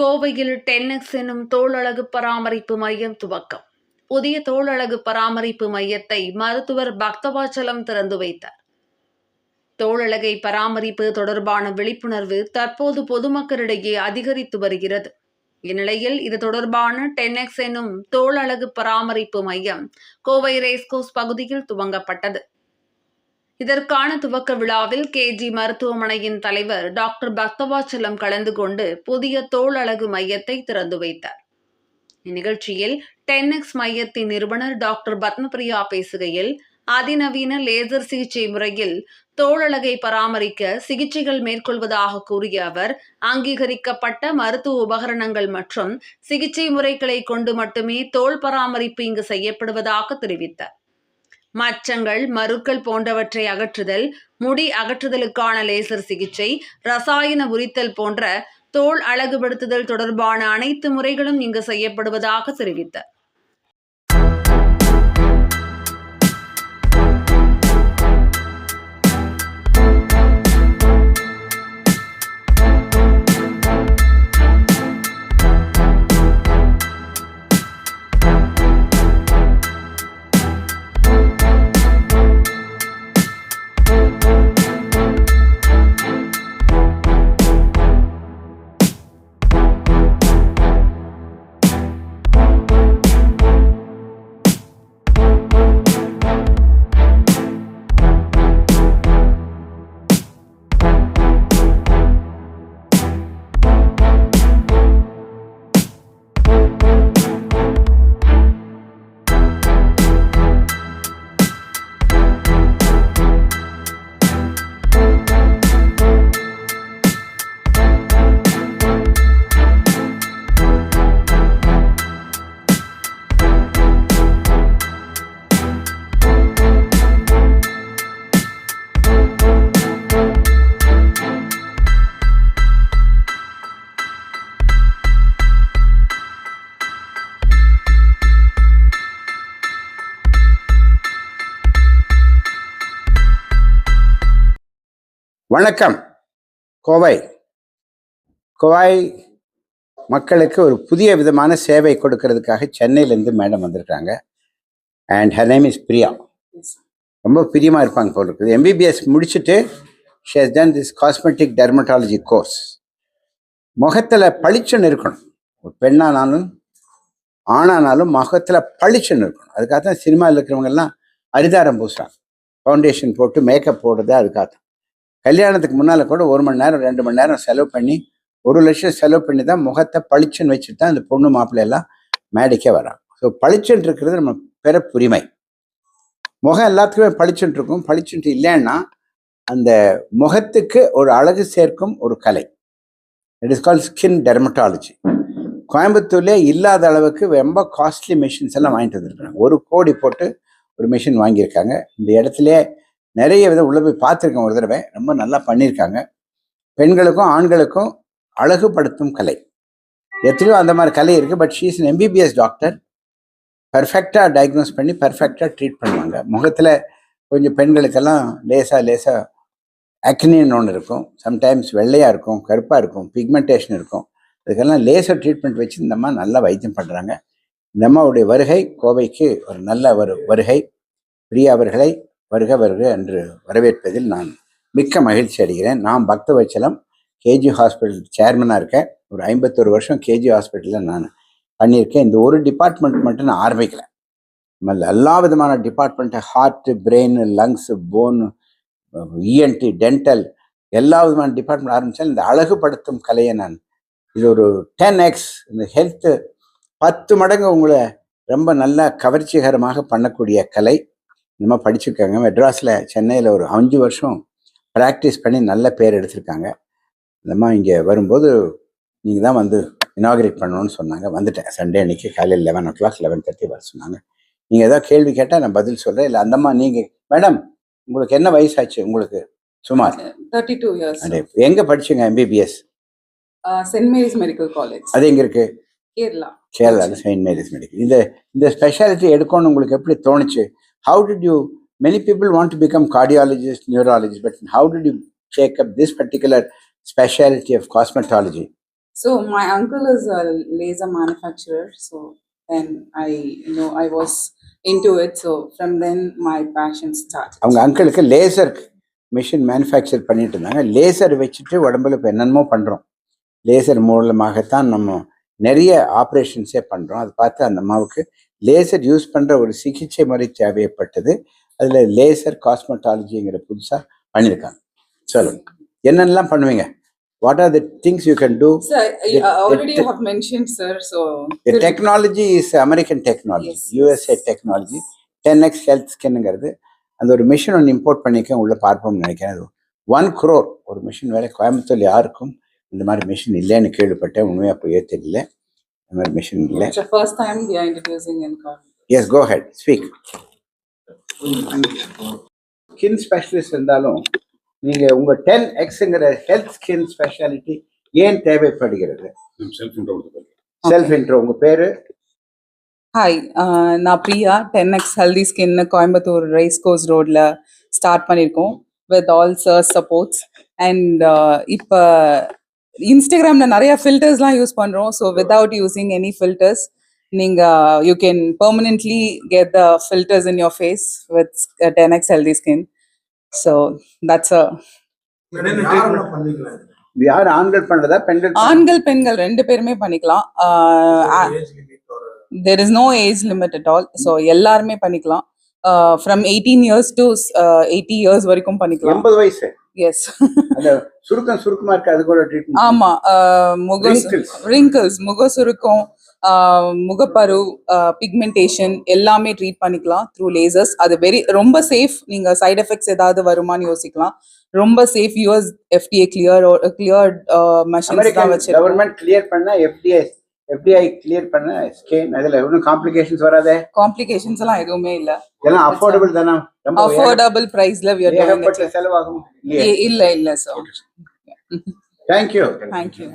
கோவையில் டென்னெக்ஸ் எனும் தோளழகு பராமரிப்பு மையம் துவக்கம். புதிய தோளழகு பராமரிப்பு மையத்தை மருத்துவர் பக்தவாச்சலம் திறந்து வைத்தார். தோளழகை பராமரிப்பு தொடர்பான விழிப்புணர்வு தற்போது பொதுமக்களிடையே அதிகரித்து வருகிறது. இந்நிலையில் இது தொடர்பான டென்னெக்ஸ் எனும் தோளழகு பராமரிப்பு மையம் கோவை ரேஸ்கோஸ் பகுதியில் துவங்கப்பட்டது. இதற்கான துவக்க விழாவில் கேஜி மருத்துவமனையின் தலைவர் டாக்டர் பக்தவாச்சலம் கலந்து கொண்டு புதிய தோல் அழகு மையத்தை திறந்து வைத்தார். இந்நிகழ்ச்சியில் டென்னெக்ஸ் மையத்தின் நிறுவனர் டாக்டர் பத்மபிரியா பேசுகையில் அதிநவீன லேசர் சிகிச்சை முறையில் தோளழகை பராமரிக்க சிகிச்சைகள் மேற்கொள்வதாக கூறிய அவர் அங்கீகரிக்கப்பட்ட மருத்துவ உபகரணங்கள் மற்றும் சிகிச்சை முறைகளை கொண்டு மட்டுமே தோல் பராமரிப்பு இங்கு செய்யப்படுவதாக தெரிவித்தார். மச்சங்கள் மருக்கள் போன்றவற்றை அகற்றுதல் முடி அகற்றுதலுக்கான லேசர் சிகிச்சை ரசாயன உரித்தல் போன்ற தோல் அழகுபடுத்துதல் தொடர்பான அனைத்து முறைகளும் இங்கு செய்யப்படுவதாக தெரிவித்தார் வணக்கம். கோவை. கோவை மக்களுக்கு ஒரு புதிய விதமான சேவை கொடுக்கறதுக்காக சென்னையிலேருந்து மேடம் வந்திருக்காங்க. And her name is Priya. ரொம்ப பிரியமாக இருப்பாங்க போல் இருக்குது. எம்பிபிஎஸ் முடிச்சுட்டு she's has done this cosmetic dermatology course முகத்தில் பளிச்சுன்னு இருக்கணும். ஒரு பெண்ணானாலும் ஆணானாலும் முகத்தில் பளிச்சுன்னு இருக்கணும். அதுக்காக தான் சினிமாவில் இருக்கிறவங்கெல்லாம் அரிதாரம் பூசுகிறாங்க ஃபவுண்டேஷன் போட்டு மேக்கப் போடுறது அதுக்காக தான் கல்யாணத்துக்கு முன்னால் கூட ஒரு மணி நேரம் ரெண்டு மணி நேரம் செலவு பண்ணி ஒரு லட்சம் செலவு பண்ணி தான் முகத்தை பளிச்சுன்னு வச்சுட்டு தான் அந்த பொண்ணு மாப்பிள்ளை எல்லாம் மேடைக்கே வராங்க. ஸோ பளிச்சுன்னு இருக்கிறது நம்ம பிறப்புரிமை. முகம் எல்லாத்துக்குமே பளிச்சுன்னு இருக்கும். பளிச்சுன்ட்டு இல்லைன்னா அந்த முகத்துக்கு ஒரு அழகு சேர்க்கும் ஒரு கலை. It is call skin dermatology கோயம்புத்தூர்லேயே இல்லாத அளவுக்கு ரொம்ப காஸ்ட்லி மிஷின்ஸ் எல்லாம் வாங்கிட்டு வந்துருக்காங்க ஒரு கோடி போட்டு ஒரு மிஷின் வாங்கியிருக்காங்க. இந்த இடத்துலயே நிறைய விதம் உள்ள போய் பார்த்துருக்கேன் ஒரு தடவை. ரொம்ப நல்லா பண்ணியிருக்காங்க. பெண்களுக்கும் ஆண்களுக்கும் அழகுபடுத்தும் கலை. எத்தனையோ அந்த மாதிரி கலை இருக்குது பட் ஷீஸ் எம்பிபிஎஸ் டாக்டர் பர்ஃபெக்டாக டயக்னோஸ் பண்ணி பர்ஃபெக்டாக ட்ரீட் பண்ணுவாங்க. முகத்தில் கொஞ்சம் பெண்களுக்கெல்லாம் லேசாக லேசாக அக்னின்னு ஒன்று இருக்கும். சம்டைம்ஸ் வெள்ளையாக இருக்கும் கருப்பாக இருக்கும் பிக்மெண்டேஷன் இருக்கும். அதுக்கெல்லாம் லேசர் ட்ரீட்மெண்ட் வச்சு இந்த அம்மா நல்லா வைத்தியம் பண்ணுறாங்க இந்த அம்மாவுடைய வருகை கோவைக்கு ஒரு நல்ல ஒரு வருகை. பிரியா அவர்களை வருக வருக என்று வரவேற்பதில் நான் மிக்க மகிழ்ச்சி அடைகிறேன். நான் பக்தவச்சலம் கேஜி ஹாஸ்பிட்டல் சேர்மனாக இருக்கேன். ஒரு ஐம்பத்தொரு வருஷம் கேஜி ஹாஸ்பிட்டலில் நான் பண்ணியிருக்கேன். இந்த ஒரு டிபார்ட்மெண்ட் மட்டும் நான் ஆரம்பிக்கல. நம்ம எல்லா விதமான department heart brain lungs bone ENT dental எல்லா விதமான டிபார்ட்மெண்ட் ஆரம்பித்தாலும் இந்த அழகுபடுத்தும் கலையை நான் இது ஒரு டென் எக்ஸ் இந்த ஹெல்த்து பத்து மடங்கு உங்களை ரொம்ப நல்லா கவர்ச்சிகரமாக பண்ணக்கூடிய கலை. இந்த மாதிரி படிச்சிருக்காங்க. மெட்ராஸில் சென்னையில் ஒரு அஞ்சு வருஷம் ப்ராக்டிஸ் பண்ணி நல்ல பேர் எடுத்திருக்காங்க. இந்த மாதிரி இங்கே வரும்போது நீங்கள் தான் வந்து இனாகிரேட் பண்ணணும்னு சொன்னாங்க. வந்துட்டேன். சண்டே அன்னைக்கு காலையில் eleven o'clock eleven thirty வர சொன்னாங்க. நீங்கள் ஏதாவது கேள்வி கேட்டால் நான் பதில் சொல்கிறேன் இல்லை அந்தம்மா நீங்கள் மேடம் உங்களுக்கு என்ன வயசாச்சு? உங்களுக்கு சுமார். 32 years. அடே எங்கே படிச்சீங்க MBBS St. Mary's Medical College, அது எங்கே இருக்குது Kerala. கேரளாவில் செயின்ட் மேரிஸ் மெடிக்கல் இந்த இந்த ஸ்பெஷாலிட்டி எடுக்கணும்னு உங்களுக்கு எப்படி தோணுச்சு? How did you many people want to become cardiologist neurologist but how did you take up this particular speciality of cosmetology So my uncle is a laser manufacturer. So then I, you know, I was into it. So from then my passion started. அவங்க அங்கிளுக்கு laser machine manufacture பண்ணிட்டு இருந்தாங்க laser வச்சுட்டு உடம்புல இப்போ என்னென்னமோ பண்ணுறோம் laser மூலமாகத்தான் நம்ம நிறைய ஆப்ரேஷன்ஸே பண்ணுறோம் அது பார்த்து அந்த அம்மாவுக்கு லேசர் யூஸ் பண்ணுற ஒரு சிகிச்சை முறை தேவைப்பட்டது. அதில் லேசர் காஸ்மெட்டாலஜிங்கிற புதுசாக பண்ணியிருக்காங்க. சொல்லுங்க. என்னென்னலாம் பண்ணுவீங்க? What are the things you can do is American technology, Yes. USA technology. Ten X health ஸ்கின்னுங்கிறது அந்த ஒரு மிஷின் ஒன்று இம்போர்ட் பண்ணிக்க உள்ள பார்ப்போம்னு நினைக்கிறேன். அது ஒன் crore ஒரு மிஷின் வேலை கோயம்புத்தூர் யாருக்கும் இந்த மாதிரி மிஷின் இல்லைன்னு கேள்விப்பட்டேன். உண்மையாக போயே தெரியல. இந்த மாதிரி மிஷின் இல்லை it's the first time we are introducing in college. As go head speak skin specialist இருந்தாலும் நீங்கள் உங்கள் டென் எக்ஸுங்கிற ஹெல்த் ஸ்கின் ஸ்பெஷாலிட்டி ஏன் தேவைப்படுகிறது? செல்ஃப் இன்ட்ரோ செல்ஃப் இன்ட்ரோ உங்கள் பேர்? ஹாய் நான் Priya ten X healthy skin Coimbatore race course ரோடில் ஸ்டார்ட் பண்ணியிருக்கோம் with all sirs supports and இப்போ இன்ஸ்டாகிராமில் நிறைய ஃபில்டர்ஸ்லாம் யூஸ் பண்ணுறோம் so without using any filters நீங்கள் you can permanently get the filters in your face with ten X healthy skin so that's a யார் ஆண்கள் பண்ணுறதா பெண்கள் பண்றதா? ஆண்கள் பெண்கள் ரெண்டு பேருமே பண்ணிக்கலாம். There is no age limit at all so எல்லாருமே பண்ணிக்கலாம். From eighteen years to eighty years வரைக்கும் பண்ணிக்கலாம். எண்பது வயசு. எஸ் சுருக்கம் சுருக்கமா இருக்கு அது கூட ட்ரீட்மெண்ட் ஆமா முக. ரிங்கிள்ஸ் முக சுருக்கம் முகப்பரு பிக்மெண்டேஷன் எல்லாமே ட்ரீட் பண்ணிக்கலாம் த்ரூ லேசர்ஸ் அது வெரி ரொம்ப சேஃப் நீங்க சைடு எஃபெக்ட்ஸ் ஏதாவது வருமான்னு யோசிக்கலாம். ரொம்ப safe US FDA clear clear machines தான் அமெரிக்கன் வச்சிருக்கோம். கவர்மெண்ட் கிளியர் பண்ண எஃப்டிஐ எஃப்டிஐ கிளியர் பண்ண ஸ்கேன் அதுல ஒன்றும் காம்ப்ளிகேஷன்ஸ் வராதே. காம்ப்ளிகேஷன்ஸ் எல்லாம் எதுவுமே இல்ல. இதெல்லாம் அஃபோர்டபுள் தானே? ரொம்ப அஃபோர்டபுள் பிரைஸ்ல doing it. ஏகப்பட்ட செலவாகும் இல்ல இல்ல சார் தேங்க்யூ தேங்க்யூ